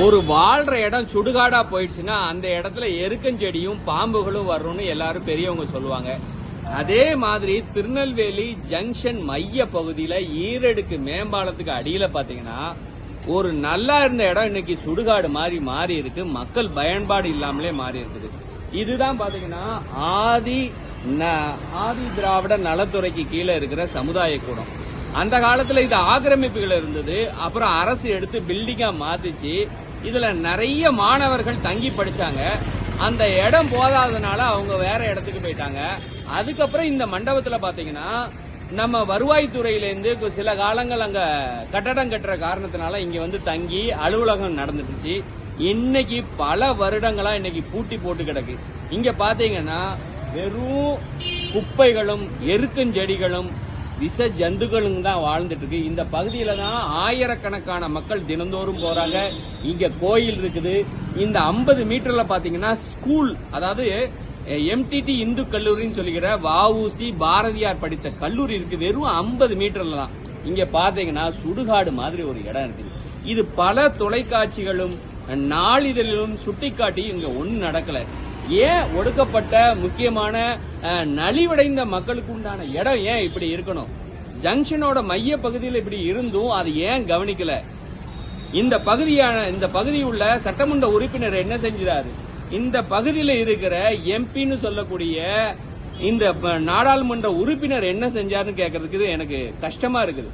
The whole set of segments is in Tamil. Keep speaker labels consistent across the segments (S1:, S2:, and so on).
S1: ஒரு வாழ்ற இடம் சுடுகாடா போயிடுச்சுன்னா அந்த இடத்துல எருக்கஞ்செடியும் பாம்புகளும் வரும்னு எல்லாரும் பெரியவங்க சொல்லுவாங்க. அதே மாதிரி திருநெல்வேலி ஜங்ஷன் மைய பகுதியில ஈரடுக்கு மேம்பாலத்துக்கு அடியில பாத்தீங்கன்னா ஒரு நல்லா இருந்த இடம் இன்னைக்கு சுடுகாடு மாதிரி மாறி இருக்கு. மக்கள் பயன்பாடு இல்லாமலே மாறி இருக்குது. இதுதான் பாத்தீங்கன்னா ஆதி ந- ஆதி திராவிட நலத்துறைக்கு கீழே இருக்கிற சமுதாய கூடம். அந்த காலத்துல இது ஆக்கிரமிப்புகள் இருந்தது. அப்புறம் அரசு எடுத்து பில்டிங்கா மாத்திச்சு. இதுல நிறைய மாணவர்கள் தங்கி படிச்சாங்க. அந்த இடம் போதாதனால அவங்க வேற இடத்துக்கு போயிட்டாங்க. அதுக்கப்புறம் இந்த மண்டபத்துல பாத்தீங்கன்னா நம்ம வருவாய்த்துறையிலேருந்து சில காலங்கள் அங்க கட்டடம் கட்டுற காரணத்தினால இங்க வந்து தங்கி அலுவலகம் நடந்துட்டுச்சு இன்னைக்கு பல வருடங்களா இன்னைக்கு பூட்டி போட்டு கிடக்கு. இங்க பாத்தீங்கன்னா வெறும் குப்பைகளும் எருக்கஞ்செடிகளும் விஷ ஜந்துகளுங்க தான் வாழ்ந்துட்டு இருக்கு இந்த பகுதியில தான் ஆயிரக்கணக்கான மக்கள் தினந்தோறும் போறாங்க. இங்க கோயில் இருக்குது. இந்த 50 மீட்டர்ல பாத்தீங்கன்னா ஸ்கூல் அதாவது எம்டிடி இந்து கல்லூரின்னு சொல்லிக்கிற வஉசி பாரதியார் படித்த கல்லூரி இருக்கு வெறும் 50 மீட்டர்ல தான். இங்க பாத்தீங்கன்னா சுடுகாடு மாதிரி ஒரு இடம் இருக்குது. இது பல தொலைக்காட்சிகளும் நாளிதழிலும் சுட்டிக்காட்டி இங்க ஒன்னும் நடக்கல. ஏன் ஒடுக்கப்பட்ட முக்கியமான நலிவடைந்த மக்களுக்கு உண்டான இடம் ஏன் இப்படி இருக்கணும்? ஜங்ஷனோட மைய பகுதியில் இப்படி இருந்தும் அது ஏன் கவனிக்கல? இந்த பகுதியான இந்த பகுதி உள்ள சட்டமன்ற உறுப்பினர் என்ன செஞ்சாரு இந்த பகுதியில் இருக்கிற எம்பின்னு சொல்லக்கூடிய இந்த நாடாளுமன்ற உறுப்பினர் என்ன செஞ்சாருன்னு கேட்கறதுக்கு எனக்கு கஷ்டமா இருக்குது.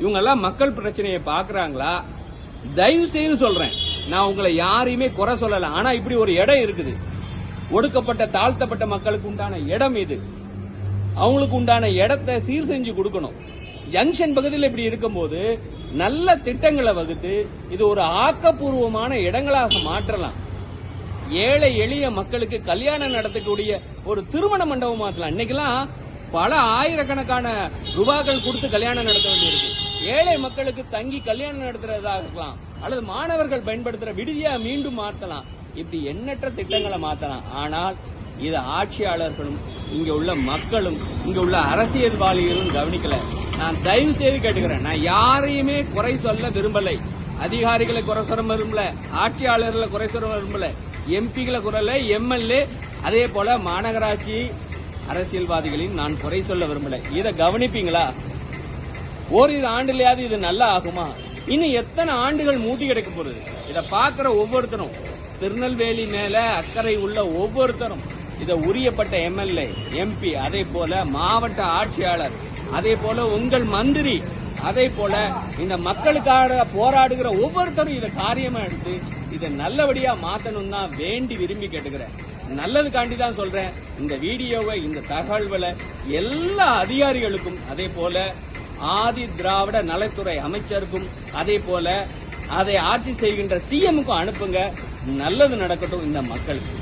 S1: இவங்க எல்லாம் மக்கள் பிரச்சனையை பாக்குறாங்களா? தயவு செய்து சொல்றேன். நான் உங்களை யாரையுமே குறை சொல்லல. ஆனா இப்படி ஒரு இடம் இருக்குது. ஒடுக்கப்பட்ட தாழ்த்தப்பட்ட மக்களுக்கு உண்டான இடம் இது. அவங்களுக்கு உண்டான இடத்தை சீர் செஞ்சு கொடுக்கணும். ஜங்ஷன் பகுதியில் இப்படி இருக்கும்போது நல்ல திட்டங்களை வகுத்து இது ஒரு ஆக்கப்பூர்வமான இடங்களாக மாற்றலாம். ஏழை எளிய மக்களுக்கு கல்யாணம் நடத்தக்கூடிய ஒரு திருமண மண்டபம் மாற்றலாம். இன்னைக்கெல்லாம் பல ஆயிரக்கணக்கான ரூபாய்கள் கொடுத்து கல்யாணம் நடத்த வேண்டியிருக்கு. ஏழை மக்களுக்கு தங்கி கல்யாணம் நடத்துறதா இருக்கலாம். அல்லது மாணவர்கள் பயன்படுத்துற விடுதியா மீண்டும் மாற்றலாம். இப்படி எண்ணற்ற திட்டங்களை மாற்றலாம் ஆனால் இது ஆட்சியாளர்களும் இங்க உள்ள மக்களும் இங்க உள்ள அரசியல்வாதிகளும் கவனிக்கல. நான் தயவு செய்து கேட்டுக்கிறேன். நான் யாரையுமே குறை சொல்ல விரும்பலை. அதிகாரிகளை குறை சொல்ல விரும்பல. ஆட்சியாளர்களை குறை சொல்ல விரும்பல. எம்பிகளை குரல எம்எல்ஏ அதே போல மாநகராட்சி அரசியல்வாதிகளையும் நான் குறை சொல்ல விரும்பல. இதை கவனிப்பீங்களா? ஓரிரு ஆண்டுலயாவது இது நல்லா ஆகுமா? இன்னும் எத்தனை ஆண்டுகள் மூடி கிடைக்க போறது இதை பாக்குற ஒவ்வொருத்தரும் திருநெல்வேலி மேல அக்கறை உள்ள ஒவ்வொருத்தரும் இதை உரியப்பட்ட எம்எல்ஏ எம்பி அதே போல மாவட்ட ஆட்சியாளர் அதே போல உங்கள் மந்திரி அதே போல இந்த மக்களுக்காக போராடுகிற ஒவ்வொருத்தரும் இதை காரியமா எடுத்து இதை நல்லபடியா மாத்தணும் தான் வேண்டி விரும்பி கேட்டுக்கிறேன். நல்லதுக்காண்டி தான் சொல்றேன். இந்த வீடியோவை இந்த தகவல்களை எல்லா அதிகாரிகளுக்கும் அதே போல ஆதி திராவிட நலத்துறை அமைச்சருக்கும் அதே போல அதை ஆட்சி செய்கின்ற சிஎம்முக்கும் அனுப்புங்க. நல்லது நடக்கட்டும் இந்த மக்களுக்கு